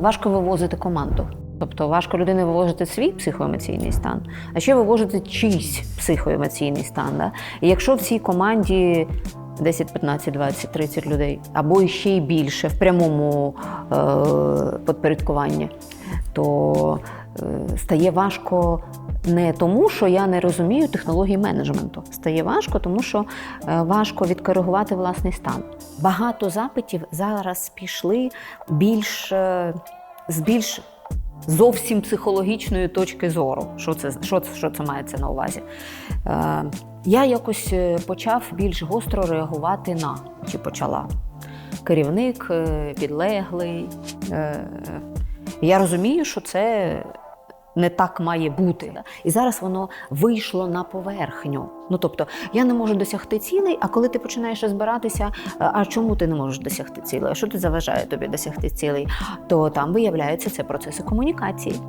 важко вивозити команду. Тобто важко людини вивозити свій психоемоційний стан, а ще вивозити чийсь психоемоційний стан. Да? І якщо в цій команді 10, 15, 20, 30 людей, або ще й більше в прямому е- підпорядкуванні, то е- стає важко не тому, що я не розумію технології менеджменту. Стає важко, тому що е, важко відкоригувати власний стан. Багато запитів зараз пішли більш е, з більш зовсім психологічної точки зору. Що це, що, що це мається на увазі? Я якось почав більш гостро реагувати на чи почала. Керівник, підлеглий. Я розумію, що це не так має бути. І зараз воно вийшло на поверхню. Ну тобто, я не можу досягти цілей, а коли ти починаєш розбиратися, е, а чому ти не можеш досягти цілей? А що ти заважає тобі досягти цілей? То там виявляються це процеси комунікації.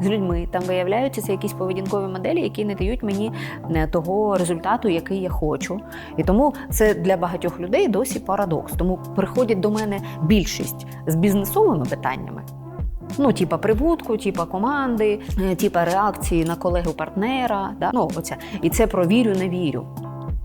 З людьми там виявляються якісь поведінкові моделі, які не дають мені е, того результату, який я хочу. І тому це для багатьох людей досі парадокс. Тому приходять до мене більшість з бізнесовими питаннями. Ну, типа прибутку, типа команди, е, типа реакції на колегу партнера. Да? Ну, оця. І це про вірю, не вірю.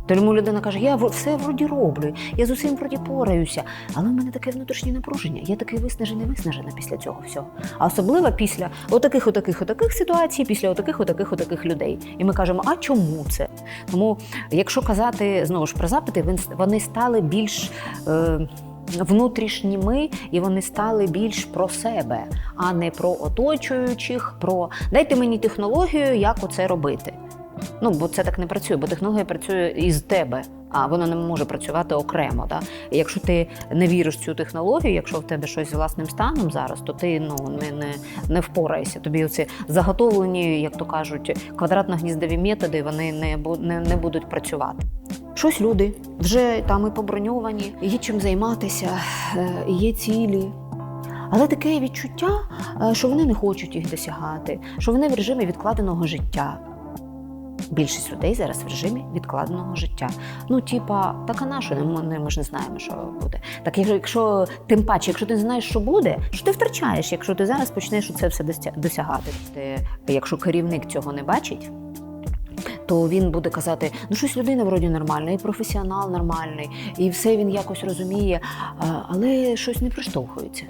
Тому людина каже: я все вроді роблю, я з усім вроді пораюся, але в мене таке внутрішнє напруження. Я такий виснажений, виснажена після цього всього. А особливо після отаких, отаких, отаких ситуацій, після отаких, отаких, отаких людей. І ми кажемо, а чому це? Тому, якщо казати знову ж про запити, вони стали більш. Е, Внутрішніми, і вони стали більш про себе, а не про оточуючих. Про дайте мені технологію, як оце робити. Ну, бо це так не працює, бо технологія працює із тебе, а вона не може працювати окремо. Да? Якщо ти не віриш в цю технологію, якщо в тебе щось з власним станом зараз, то ти ну, не, не, не впораєшся. Тобі оці заготовлені, як то кажуть, квадратно-гніздові методи вони не, не, не будуть працювати. Щось люди вже там і поброньовані, є чим займатися, е, є цілі. Але таке відчуття, е, що вони не хочуть їх досягати, що вони в режимі відкладеного життя. Більшість людей зараз в режимі відкладеного життя. Ну, типа, так а на? Ми, ж не знаємо, що буде. Так якщо тим паче, якщо ти не знаєш, що буде, що ти втрачаєш, якщо ти зараз почнеш це все досягати. Ти, якщо керівник цього не бачить, то він буде казати: ну щось людина вроді нормальна, і професіонал нормальний, і все він якось розуміє, але щось не приштовхується.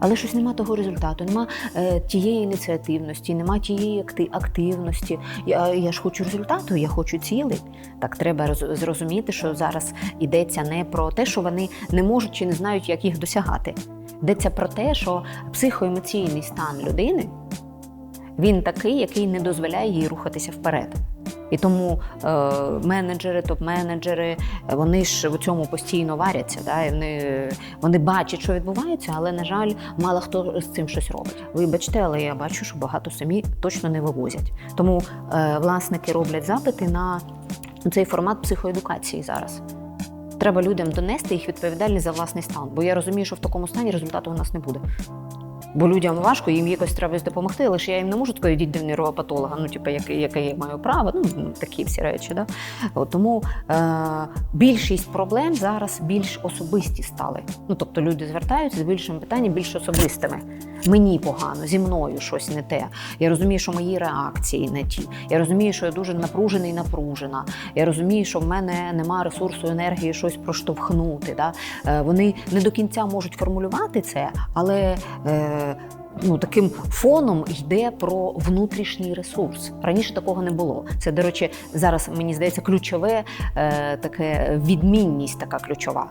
Але щось нема того результату, нема е, тієї ініціативності, нема тієї акти- активності. Я, я ж хочу результату, я хочу цілей. Так треба роз- зрозуміти, що зараз йдеться не про те, що вони не можуть чи не знають, як їх досягати. Йдеться про те, що психоемоційний стан людини він такий, який не дозволяє їй рухатися вперед. І тому е, менеджери, топ-менеджери, е, вони ж в цьому постійно варяться. Да? Вони, вони бачать, що відбувається, але, на жаль, мало хто з цим щось робить. Вибачте, але я бачу, що багато самі точно не вивозять. Тому е, власники роблять запити на цей формат психоедукації зараз. Треба людям донести їх відповідальність за власний стан. Бо я розумію, що в такому стані результату у нас не буде. Бо людям важко, їм якось треба допомогти, лише я їм не можу сказати, йдіть до нейропатолога, ну, типу, яке, яке я маю право, ну, такі всі речі. Да? От, тому е, більшість проблем зараз більш особисті стали. Ну, тобто люди звертаються з більшими питанням, більш особистими. Мені погано, зі мною щось не те. Я розумію, що мої реакції не ті. Я розумію, що я дуже напружений, напружена. Я розумію, що в мене немає ресурсу, енергії щось проштовхнути. Да? Е, вони не до кінця можуть формулювати це, але. Е, Ну, таким фоном йде про внутрішній ресурс. Раніше такого не було. Це, до речі, зараз мені здається ключове е, таке відмінність, така ключова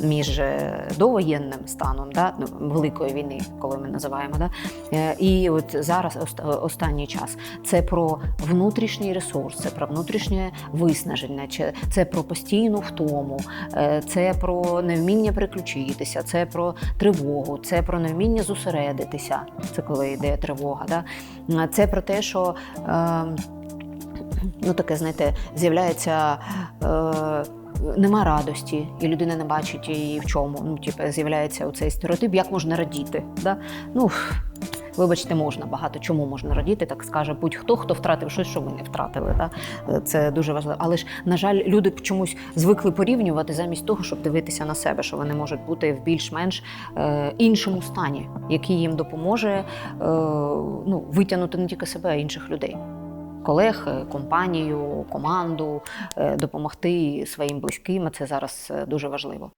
між е, довоєнним станом, да, ну, великої війни, коли ми називаємо, да, е, і от зараз останній час. Це про внутрішній ресурс, це про внутрішнє виснаження, це про постійну втому, е, це про невміння переключитися, це про тривогу, це про невміння зосередитися. Це коли йде тривога. Да? Е, Це про те, що е, ну таке, знаєте, з'являється. Е, Нема радості, і людина не бачить її в чому. Ну, типу, з'являється оцей стереотип, як можна радіти. Да? Ну, Вибачте, можна багато чому можна радіти, так скаже будь-хто, хто втратив щось, що ми не втратили. Да? Це дуже важливо. Але ж, на жаль, люди чомусь звикли порівнювати замість того, щоб дивитися на себе, що вони можуть бути в більш-менш е, іншому стані, який їм допоможе е, ну, витягнути не тільки себе, а інших людей. Колег, е, компанію, команду, е, допомогти своїм близьким. Це зараз е, дуже важливо.